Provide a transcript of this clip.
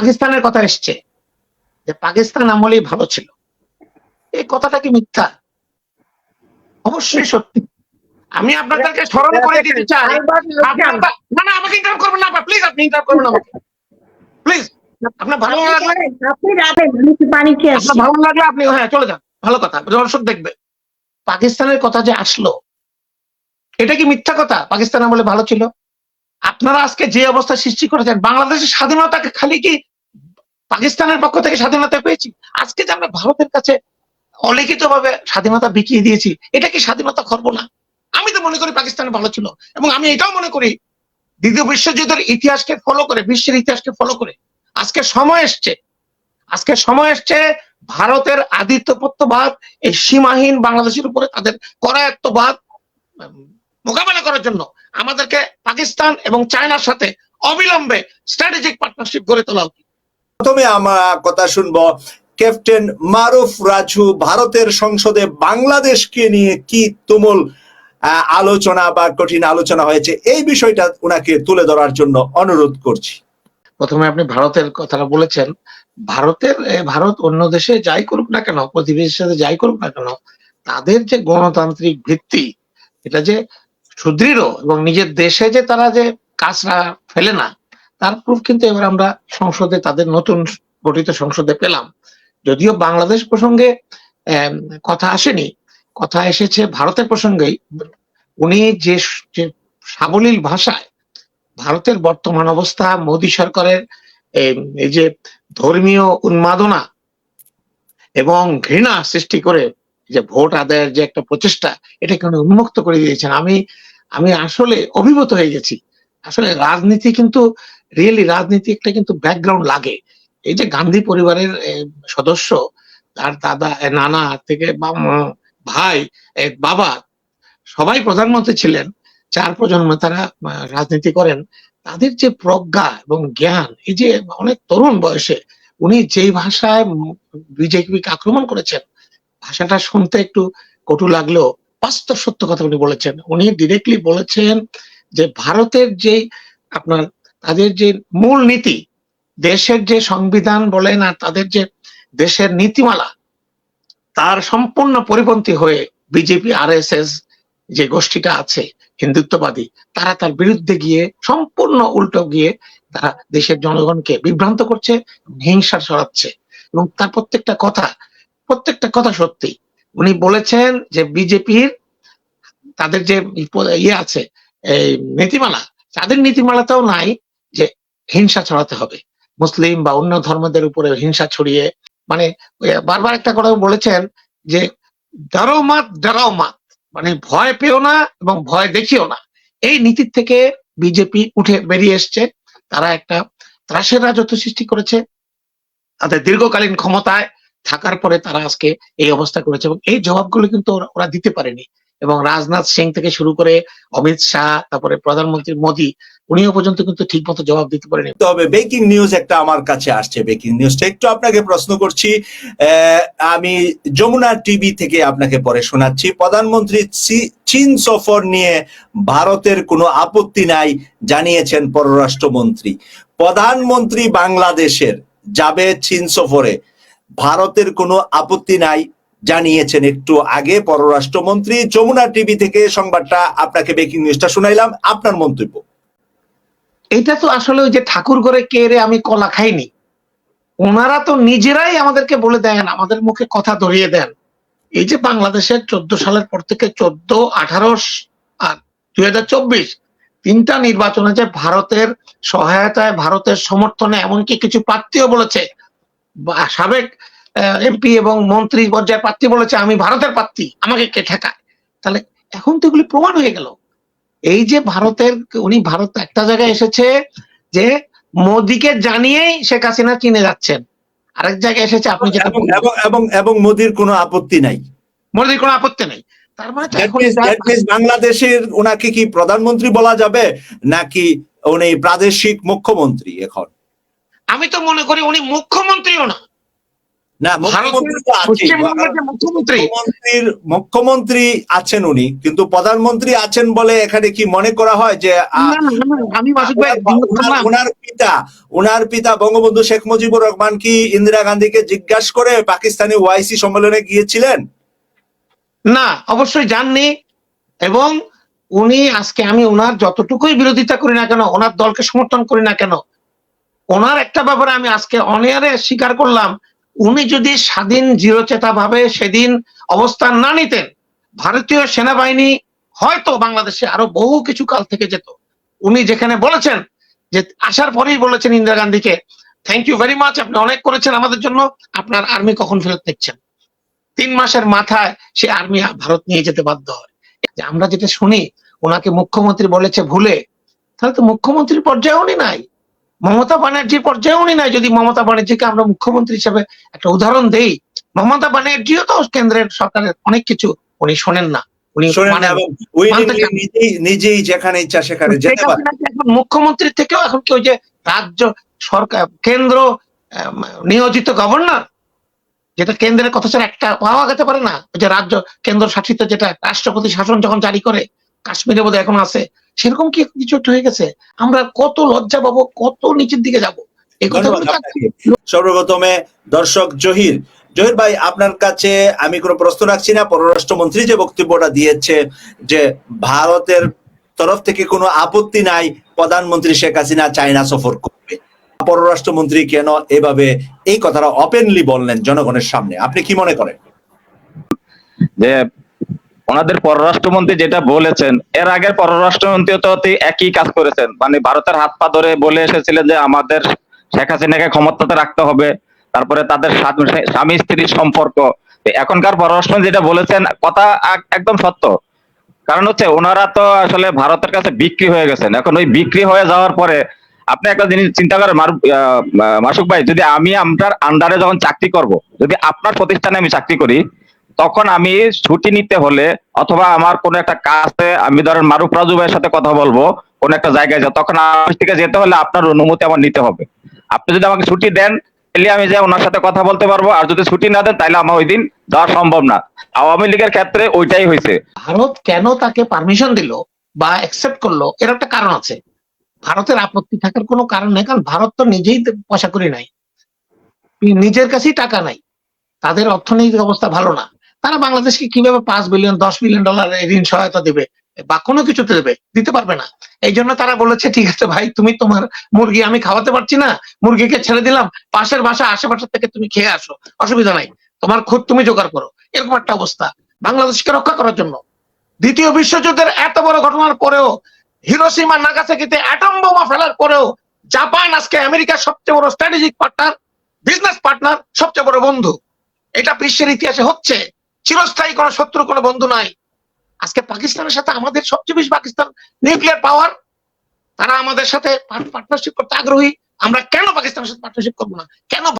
পাকিস্তানের কথা এসছে যে পাকিস্তান আমলেই ভালো ছিল। এই কথাটা কি মিথ্যা? অবশ্যই সত্যি। আমি আপনাদেরকে স্মরণ করে দিতে চাই। না না আমাকে ইন্টারাপ্ট করবেন না প্লিজ আপনি ইন্টারাপ্ট করবেন আমাকে। প্লিজ আপনার ভালো লাগলে আপনি রাতে আমি একটু পানি খেয়ে আসছি। ভালো লাগলে আপনি হ্যাঁ চলে যান। ভালো কথা দর্শক দেখবে। পাকিস্তানের কথা যে আসলো এটা কি মিথ্যা কথা? পাকিস্তান আমলে ভালো ছিল? আপনারা আজকে যে অবস্থা সৃষ্টি করেছেন বাংলাদেশের স্বাধীনতাকে খালি কি পাকিস্তানের পক্ষ থেকে স্বাধীনতা পেয়েছি। আজকে যে আমরা ভারতের কাছে অলিখিত ভাবে স্বাধীনতা বিকিয়ে দিয়েছি, এটা কি স্বাধীনতা খর্ব না? আমি তো মনে করি পাকিস্তান ভালো ছিল, এবং আমি এটাও মনে করি দ্বিতীয় বিশ্বযুদ্ধের ইতিহাসকে ফলো করে, বিশ্বের ইতিহাসকে ফলো করে। আজকে সময় এসছে। আজকে সময় এসছে ভারতের আদিত্যপত্যবাদ এই সীমাহীন বাংলাদেশের উপরে তাদের করায়ত্তবাদ মোকাবেলা করার জন্য আমাদেরকে পাকিস্তান এবং চায়নার সাথে অবিলম্বে স্ট্র্যাটেজিক পার্টনারশিপ গড়ে তোলা উচিত। প্রথমে আমরা কথা শুনব ক্যাপ্টেন মারুফ রাজু, ভারতের সংসদে বাংলাদেশকে নিয়ে কি তুমুল আলোচনা বা কঠিন আলোচনা হয়েছে, এই বিষয়টা ওনাকে তুলে ধরার জন্য অনুরোধ করছি। প্রথমে আপনি ভারতের কথাটা বলেছেন। ভারতের ভারত অন্য দেশে যাই করুক না কেন, প্রতিবেশীর সাথে যাই করুক না কেন, তাদের যে গণতান্ত্রিক ভিত্তি, এটা যে সুদৃঢ় এবং নিজের দেশে যে তারা যে কাজরা ফেলে না তার প্রুফ কিন্তু এবার আমরা সংসদে, তাদের নতুন গঠিত সংসদে পেলাম। যদিও বাংলাদেশ প্রসঙ্গে কথা আসেনি। কথা এসেছে ভারতের প্রসঙ্গেই। উনি যে সাবলীল ভাষায় ভারতের বর্তমান অবস্থা, মোদী সরকারের এই যে ধর্মীয় উন্মাদনা এবং ঘৃণা সৃষ্টি করে যে ভোট আদায়ের যে একটা প্রচেষ্টা, এটাকে উনি উন্মুক্ত করে দিয়েছেন। আমি আমি আসলে অভিভূত হয়ে গেছি। আসলে রাজনীতি কিন্তু রিয়েলি রাজনীতি একটা কিন্তু ব্যাকগ্রাউন্ড লাগে। এই যে গান্ধী পরিবারের সদস্য, তার দাদা নানা থেকে ভাই বাবা, সবাই প্রধানমন্ত্রী ছিলেন। চার প্রজন্ম তারা রাজনীতি করেন। তাদের যে প্রজ্ঞা এবং জ্ঞান, এই যে অনেক তরুণ বয়সে উনি যেই ভাষায় বিজেপিকে আক্রমণ করেছেন, ভাষাটা শুনতে একটু কটু লাগলেও বাস্তব সত্য কথা উনি বলেছেন। উনি ডিরেক্টলি বলেছেন যে ভারতের যে আপনার তাদের যে মূল নীতি, দেশের যে সংবিধান বলেন আর তাদের যে দেশের নীতিমালা, তার সম্পূর্ণ পরিপন্থী হয়ে বিজেপি আর যে গোষ্ঠীটা আছে, হিন্দুত্ববাদী, তারা তার বিরুদ্ধে গিয়ে সম্পূর্ণ উল্টো গিয়ে তারা দেশের জনগণকে বিভ্রান্ত করছে হিংসা ছড়াচ্ছে। এবং তার প্রত্যেকটা কথা প্রত্যেকটা কথা সত্যি। উনি বলেছেন যে বিজেপির তাদের যে ইয়ে আছে, এই নীতিমালা, তাদের নীতিমালাতেও নাই যে হিংসা ছড়াতে হবে। মুসলিম বা অন্য ধর্মদের উপরে হিংসা ছড়িয়ে মানে বারবার একটা কথা বলেছেন যে ডরো মাত ডরাও মাত মানে ভয় পেও না এবং ভয় দেখিও না। এই নীতির থেকে বিজেপি উঠে বেরিয়ে এসছে। তারা একটা ত্রাসের রাজত্ব সৃষ্টি করেছে। তাদের দীর্ঘকালীন ক্ষমতায় থাকার পরে তারা আজকে এই অবস্থা করেছে এবং এই জবাবগুলো কিন্তু ওরা দিতে পারেনি। এবং রাজনাথ সিং থেকে শুরু করে অমিত শাহ, তারপরে প্রধানমন্ত্রী মোদী উনিও পর্যন্ত কিন্তু ঠিক মতো জবাব দিতে পারেনি। তবে বেকিং নিউজ একটা আমার কাছে আসছে বেকিং নিউজটা একটু আপনাকে প্রশ্ন করছি আমি যমুনা টিভি থেকে আপনাকে পরে শোনাচ্ছি। প্রধানমন্ত্রী চীন সফর নিয়ে ভারতের কোনো আপত্তি নাই জানিয়েছেন পররাষ্ট্রমন্ত্রী। প্রধানমন্ত্রী বাংলাদেশের যাবে চীন সফরে। ভারতের কোনো আপত্তি নাই জানিয়েছেন একটু আগে পররাষ্ট্রমন্ত্রী। যমুনা টিভি থেকে সংবাদটা আপনাকে বেকিং নিউজটা শুনাইলাম। আপনার মন্তব্য। এটা তো আসলে ওই যে ঠাকুর ঘরে কে রে আমি কলা খাইনি। ওনারা তো নিজেরাই আমাদেরকে বলে দেন, আমাদের মুখে কথা ধরিয়ে দেন। এই যে বাংলাদেশের চোদ্দ সালের পর থেকে চোদ্দ আঠারো আর দুই হাজার চব্বিশ তিনটা নির্বাচনে যে ভারতের সহায়তায়, ভারতের সমর্থনে এমনকি কিছু প্রার্থীও বলেছে সাবেক এমপি এবং মন্ত্রী পর্যায়ের প্রার্থী বলেছে, আমি ভারতের প্রার্থী, আমাকে কে ঠেকায়? তাহলে এখন তো এগুলি প্রমাণ হয়ে গেল। এই যে ভারতের উনি ভারত একটা জায়গায় এসেছে যে মোদিকে জানিয়েই শেখ হাসিনা চিনে যাচ্ছেন। আরেক জায়গায় এসেছে আপনি যেটা এবং এবং মোদির কোনো আপত্তি নাই। মোদির কোনো আপত্তি নেই। তার মানে বাংলাদেশের ওনাকে কি প্রধানমন্ত্রী বলা যাবে নাকি উনি প্রাদেশিক মুখ্যমন্ত্রী এখন? আমি তো মনে করি উনি মুখ্যমন্ত্রীও না। না মুখ্যমন্ত্রী আছেন উনি কিন্তু প্রধানমন্ত্রী আছেন বলে এখানে কি মনে করা হয় যে আমি। ওনার ওনার পিতা বঙ্গবন্ধু শেখ মুজিবুর রহমান কি ইন্দিরা গান্ধীকে জিজ্ঞাসা করে পাকিস্তানি ওয়াইসি সম্মেলনে গিয়েছিলেন? না অবশ্যই যাননি এবং উনি আজকে আমি ওনার যতটুকুই বিরোধিতা করি না কেন ওনার দলকে সমর্থন করি না কেন ওনার একটা ব্যাপারে আমি আজকে অনিয়ারে স্বীকার করলাম উনি যদি স্বাধীন জিরোচেতা ভাবে সেদিন অবস্থান না নিতেন, ভারতীয় সেনাবাহিনী হয়তো বাংলাদেশে আরও বহু কিছু কাল থেকে যেত। উনি যেখানে বলেছেন যে, আসার পরেই বলেছেন ইন্দিরা গান্ধীকে থ্যাংক ইউ ভেরি মাচ আপনি অনেক করেছেন আমাদের জন্য, আপনার আর্মি কখন ফেরত নিচ্ছেন তিন মাসের মাথায় সে আর্মি ভারত নিয়ে যেতে বাধ্য হয়। আমরা যেটা শুনি, ওনাকে মুখ্যমন্ত্রী বলেছে ভুলে, তাহলে তো মুখ্যমন্ত্রীর পর্যায়ে উনি নাই। মমতা ব্যানার্জির পর্যায়ে উনি নাই যদি মমতা ব্যানার্জিকে আমরা মুখ্যমন্ত্রী হিসেবে একটা উদাহরণ দেই মমতা ব্যানার্জিও তো কেন্দ্রের সরকারের অনেক কিছু উনি শোনেন না। উনি। নিজেই যেখানে ইচ্ছা সেখানে মুখ্যমন্ত্রীর থেকেও এখন কি যে রাজ্য সরকার কেন্দ্র নিয়োজিত গভর্নর যেটা কেন্দ্রের কথা ছাড়া একটা পাওয়া যেতে পারে না? ওই যে রাজ্য কেন্দ্র শাসিত যেটা রাষ্ট্রপতি শাসন যখন জারি করে কাশ্মীরে বোধহয় এখন আছে সেরকম কি কিছু একটা হয়ে গেছে? আমরা কত লজ্জা পাবো কত নিচের দিকে যাব। সর্বপ্রথমে দর্শক জহির। জহির ভাই আপনার কাছে আমি কোনো প্রশ্ন রাখছি না। পররাষ্ট্রমন্ত্রী যে বক্তব্যটা দিয়েছে যে ভারতের তরফ থেকে কোনো আপত্তি নাই প্রধানমন্ত্রী শেখ হাসিনা চায়না সফর করবে। পররাষ্ট্রমন্ত্রী কেন এভাবে এই কথাটা ওপেনলি বললেন জনগণের সামনে? আপনি কি মনে করেন? যে ওনাদের পররাষ্ট্রমন্ত্রী যেটা বলেছেন, এর আগের পররাষ্ট্রমন্ত্রী তো একই কাজ করেছেন। মানে ভারতের হাত পা ধরে বলে এসেছিলেন যে আমাদের শেখ হাসিনাকে ক্ষমতাতে রাখতে হবে, তারপরে তাদের স্বামী স্ত্রীর সম্পর্ক। এখনকার পররাষ্ট্রমন্ত্রী যেটা বলেছেন, কথা একদম সত্য। কারণ হচ্ছে ওনারা তো আসলে ভারতের কাছে বিক্রি হয়ে গেছেন। এখন ওই বিক্রি হয়ে যাওয়ার পরে আপনি একটা জিনিস চিন্তা করেন মাসুক ভাই, যদি আমি আপনার আন্ডারে যখন চাকরি করব, যদি আপনার প্রতিষ্ঠানে আমি চাকরি করি তখন আমি ছুটি নিতে হলে অথবা আমার কোনো একটা কাজে আমি ধরেন মারুফ রাজু ভাইয়ের সাথে কথা বলব, কোন একটা জায়গায় যা তখন অফিস থেকে যেতে হলে আপনার অনুমতি আমার নিতে হবে। আপনি যদি আমাকে ছুটি দেন, তাহলে আমি যে ওনার সাথে কথা বলতে পারব, আর যদি ছুটি না দেন, তাহলে আমার ওই দিন যাওয়া সম্ভব না। আওয়ামী লীগের ক্ষেত্রে ওইটাই হয়েছে। ভারত কেন তাকে পারমিশন দিল বা অ্যাকসেপ্ট করল, এর একটা কারণ আছে। ভারতের আপত্তি থাকার কোনো কারণ নেই, কারণ ভারত তো নিজেই পয়সা করি নাই। নিজের কাছেই টাকা নাই। তাদের অর্থনৈতিক অবস্থা ভালো না। তারা বাংলাদেশকে কীভাবে পাঁচ বিলিয়ন দশ বিলিয়ন ডলার ঋণ সহায়তা দেবে বা কোনো কিছুতে দেবে, দিতে পারবে না। এই জন্য তারা বলেছে, ঠিক আছে ভাই, তুমি তোমার মুরগি আমি খাওয়াতে পারছি না, মুরগিকে ছেড়ে দিলাম, পাশের বাসা আশেপাশে থেকে তুমি খেয়ে আসো, অসুবিধা নাই। তোমার খুদ তুমি জোগাড় করো। এরকম একটা অবস্থা বাংলাদেশকে রক্ষা করার জন্য। দ্বিতীয় বিশ্বযুদ্ধের এত বড় ঘটনার পরেও হিরোসীমা নাগাসাকিতে অ্যাটম বোমা ফেলার পরেও জাপান আজকে আমেরিকার সবচেয়ে বড় স্ট্র্যাটেজিক পার্টনার বিজনেস পার্টনার সবচেয়ে বড় বন্ধু। এটা বিশ্বের ইতিহাসে হচ্ছে। চিরস্থায়ী কোন শত্রু কোন বন্ধু নাই। আজকে পাকিস্তানের সাথে আমাদের সবচেয়ে বেশি পাকিস্তান নিউক্লিয়ার পাওয়ার তারা আমাদের সাথে পার্টনারশিপ করতে আগ্রহী। আমরা কেন পাকিস্তানের সাথে পার্টনারশিপ করব না? কেন